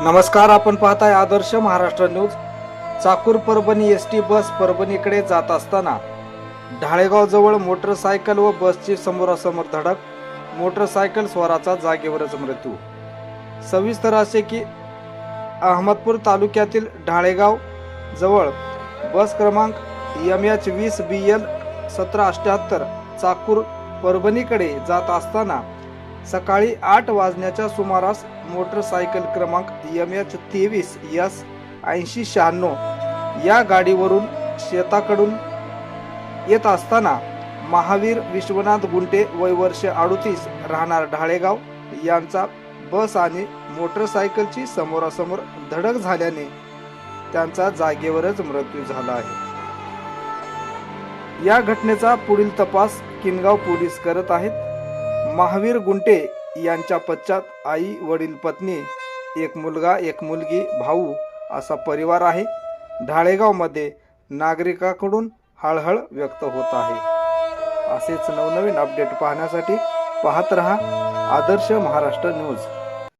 नमस्कार आपण पाहताय Adarsh Maharashtra news. Chakur Parbhani S T bus परभणीकडे जात असताना ढाळेगाव जवळ मोटरसायकल व बसची समोरासमोर धडक मोटरसायकल स्वाराचा जागेवरच मृत्यू. सविस्तर असे की अहमदपूर तालुक्यातील ढाळेगाव जवळ बस क्रमांक एम एच वीस बी एल सतरा अठ्याहत्तर चाकूर परभणीकडे जात असताना सकाळी आठ वाजण्याच्या सुमारास मोटरसायकल क्रमांक एम एच तेवीस एस ऐंशी शहाण्णव या गाडीवरून शेताकडून येत असताना महावीर विश्वनाथ गुंटे वय वर्ष अडुतीस राहणार ढाळेगाव यांचा बस आणि मोटरसायकलची समोरासमोर धडक झाल्याने त्यांचा जागेवरच मृत्यू झाला आहे. या घटनेचा पुढील तपास किनगाव पोलीस करत आहेत. महावीर गुंटे यांच्या पश्चात आई वडील पत्नी एक मुलगा एक मुलगी भाऊ असा परिवार आहे. ढाळेगावमध्ये नागरिकाकडून हळहळ व्यक्त होत आहे. असेच नवनवीन अपडेट पाहण्यासाठी पाहत रहा आदर्श महाराष्ट्र न्यूज.